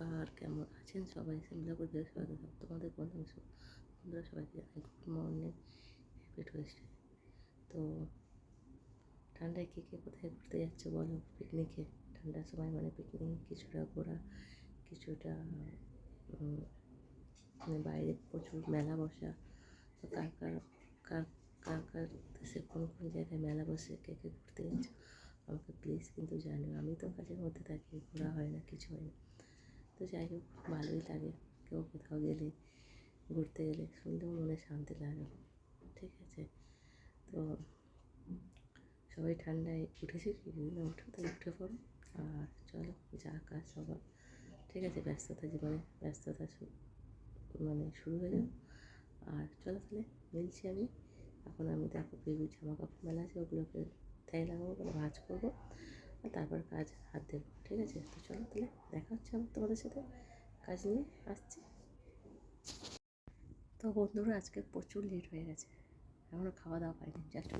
নমস্কার কেমন আছেন? সবাই সিমলা করে সবাই তোমাদের বন্ধু বন্ধুরা সবাইকে জানাই গুড মর্নিং হ্যাপি টুয়েসডে তো ঠান্ডায় কে কে কোথায় ঘুরতে যাচ্ছে বলো? পিকনিকে ঠান্ডার সময় মানে পিকনিক কিছুটা ঘোরা, কিছুটা মানে বাইরে প্রচুর মেলা বসা। তো কার কার কার কার দেশে কোন কোন জায়গায় মেলা বসে, কে কে ঘুরতে যাচ্ছে? আমাকে প্লিজ কিন্তু জানিও। আমি তো কাজের মধ্যে থাকি, ঘোরা হয় না, কিছু হয় না। তো যাই হোক, ভালোই লাগে কেউ কোথাও গেলে, ঘুরতে গেলে শুনলেও মনে শান্তি লাগে। ঠিক আছে? তো সবাই ঠান্ডায় উঠেছে কি? না, উঠো তাই উঠে পড়ো। আর চলো, যা কাজ সবার। ঠিক আছে, ব্যস্ততা জীবনে ব্যস্ততা মানে শুরু হয়ে যাও আর চলো তাহলে, মিলছি আমি। এখন আমি দেখো বেবি জামা কাপড় মেলা আছে, ওগুলোকে, তাই লাগাবো ভাজ করব। তারপর কাজ হাত দেবো, ঠিক আছে? তো চলো তাহলে দেখা হচ্ছে আমার তোমাদের সাথে। কাজ নিয়ে আসছি। তো বন্ধুরা, আজকে প্রচুর লেট হয়ে গেছে। এখনও খাওয়া দাওয়া পাইনি জাস্ট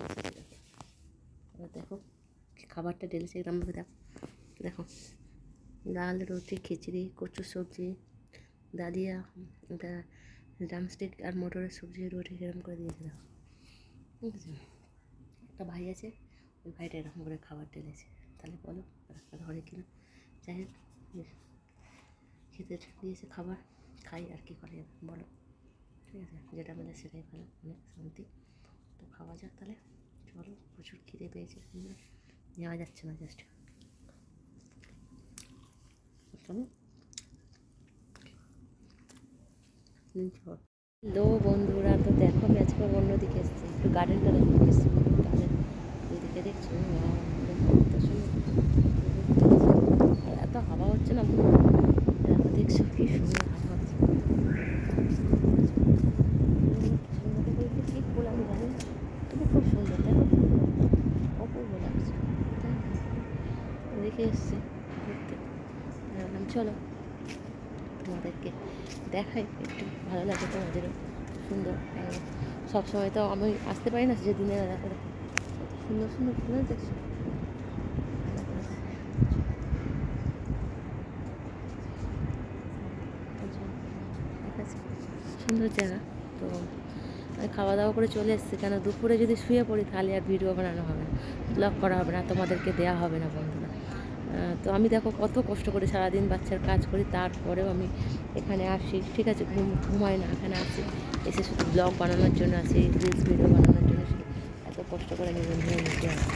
এবার দেখো, খাবারটা ঢেলেছে এরকমভাবে দেখো দেখো, ডাল, রুটি, খিচড়ি, কচুর সবজি দাদিয়া এটা ড্রামস্টিক আর মটরের সবজি রুটি এরকম করে দিয়েছে, দেখো। ঠিক আছে? একটা ভাই আছে, ওই ভাইটা এরকম করে খাবার ঢেলেছে। তাহলে বলো রাস্তা ধরে কিনা। যাই হোক খেতে দিয়েছে খাবার, খাই আর কি করে বলো। ঠিক আছে, যেটা মেলে সেটাই ভালো অনেক শান্তি। তো খাওয়া যাক তাহলে, চলো, প্রচুর খিদে পেয়েছে নেওয়া যাচ্ছে না জাস্ট চলো। হ্যালো বন্ধুরা, তো দেখো আমি আজকে অন্যদিকে এসেছি, একটু গার্ডেনটা দেখো বেশ সুন্দর গার্ডেন এদিকে দেখছ wow, দেখো কত সুন্দর। আর এত হাওয়া হচ্ছে না দেখো দেখছ কি সুন্দর হাওয়া হচ্ছে সুন্দর বলতে ঠিক বলে আমি জানি না তবে খুব সুন্দর দেখো অপূর্ব লাগছে তাই না? এদিকে এসছি ঘুরতে। বললাম, চলো, তোমাদেরকে দেখাই, একটু ভালো লাগে তোমাদেরও, সুন্দর একদম সবসময় তো আমি আসতে পারি না, যে দিনে বেলা করে। সুন্দর সুন্দর ফুল দেখছ। সুন্দর জায়গা। তো খাওয়া দাওয়া করে চলে এসেছি। কেন, দুপুরে যদি শুয়ে পড়ি তাহলে আর ভিডিও বানানো হবে না ব্লগ করা হবে না, তোমাদেরকে দেওয়া হবে না বন্ধুরা। তো আমি দেখো কত কষ্ট করে সারাদিন বাচ্চার কাজ করি, তারপরেও আমি এখানে আসি। ঠিক আছে, ঘুম, ঘুমাই না, এখানে আসি। এসে শুধু ব্লগ বানানোর জন্য আসি রিলস ভিডিও বানানোর জন্য আসি। এত কষ্ট করে আমি বন্ধুরা নিতে আসি।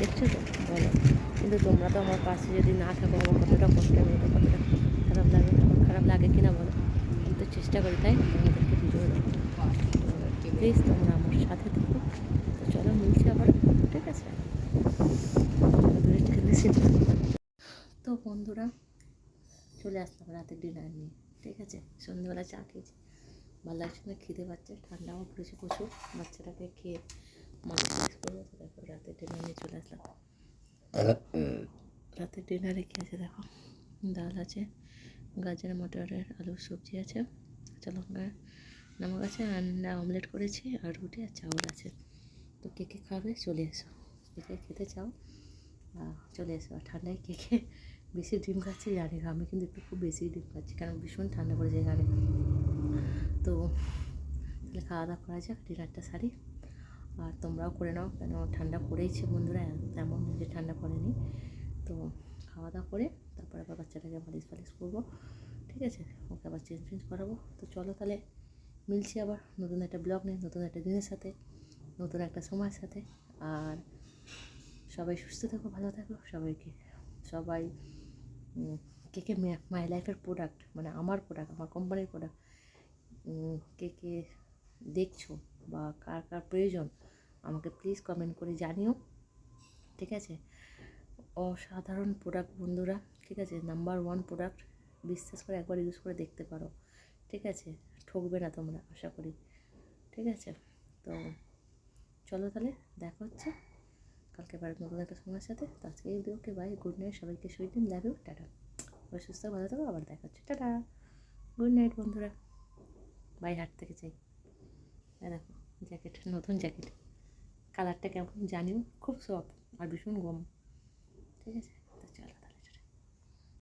দেখছ তো? বলো। কিন্তু তোমরা তো আমার পাশে যদি না থাকো, আমার কতটা কষ্ট হবে কতটা খারাপ লাগে খারাপ লাগে কি না বলো? আমি তো চেষ্টা করি, তাই তোমাদেরকে ভিডিও দেবো। প্লিজ তোমরা আমার সাথে থাকো তো চলো মিলছি আবার ঠিক আছে দূরে ঠেলেছি না। তো বন্ধুরা, চলে আসলাম রাতের ডিনার নিয়ে, ঠিক আছে? সন্ধ্যেবেলা চা খেয়েছি। ভালো লাগছে না খিদে পাচ্ছে, ঠান্ডাও পড়েছে প্রচুর, বাচ্চাটাকে খেয়ে মাছ শেষ করে গেছে দেখো রাতের ডিনার নিয়ে চলে আসলাম। রাতের ডিনারে কী আছে দেখো? ডাল আছে, গাজর মটরের আলুর সবজি আছে। কাঁচা লঙ্কা নামক আছে আন্ডা অমলেট করেছি আর রুটি আর চাউল আছে। তো কে কে খাবে? চলে এসো। কে কে খেতে চাও? চলে এসো। আর ঠান্ডায় কে কে বেশি ডিম খাচ্ছি, জানি না। আমি কিন্তু একটু খুব বেশি ডিম খাচ্ছি, কারণ ভীষণ ঠান্ডা পড়েছে এখানে তো তাহলে খাওয়া দাওয়া করা যাক, ডিনারটা সারি। আর তোমরাও করে নাও, কেন ঠান্ডা পড়েইছে বন্ধুরা, তেমন যে ঠান্ডা পড়েনি। তো খাওয়া দাওয়া করে তারপর আবার বাচ্চাটাকে মালিশ ফালিশ করব, ঠিক আছে? ওকে আবার চেঞ্জ ফেঞ্জ করাবো। তো চলো তাহলে মিলছি আবার নতুন একটা ব্লগ নিয়ে, নতুন একটা দিনের সাথে, নতুন একটা সময়ের সাথে। আর সবাই সুস্থ থাকো, ভালো থাকো, সবাইকে। সবাই কে কে মাই লাইফের প্রোডাক্ট মানে আমার প্রোডাক্ট আমার কোম্পানির প্রোডাক্ট কে কে দেখছ বা কার কার প্রয়োজন, আমাকে প্লিজ কমেন্ট করে জানিও, ঠিক আছে? অসাধারণ প্রোডাক্ট বন্ধুরা, ঠিক আছে? নাম্বার ওয়ান প্রোডাক্ট বিশ্বাস করে একবার ইউজ করে দেখতে পারো, ঠিক আছে? ঠকবে না তোমরা, আশা করি, ঠিক আছে? তো চলো তাহলে, দেখা হচ্ছে। কালকে আবার নতুন একটা সময়ের সাথে, তো আজকে এই ওকে বাই গুড নাইট সবাইকে সুইট দিন লাভ ইউ টাটা। সবাই সুস্থ, ভালো থাকো, আবার দেখা হচ্ছে, টাটা। গুড নাইট বন্ধুরা। বাই হাট থেকে চাই। দেখো জ্যাকেট নতুন জ্যাকেট কালারটা কেমন জানিও খুব সফট আর ভীষণ গম। ঠিক আছে?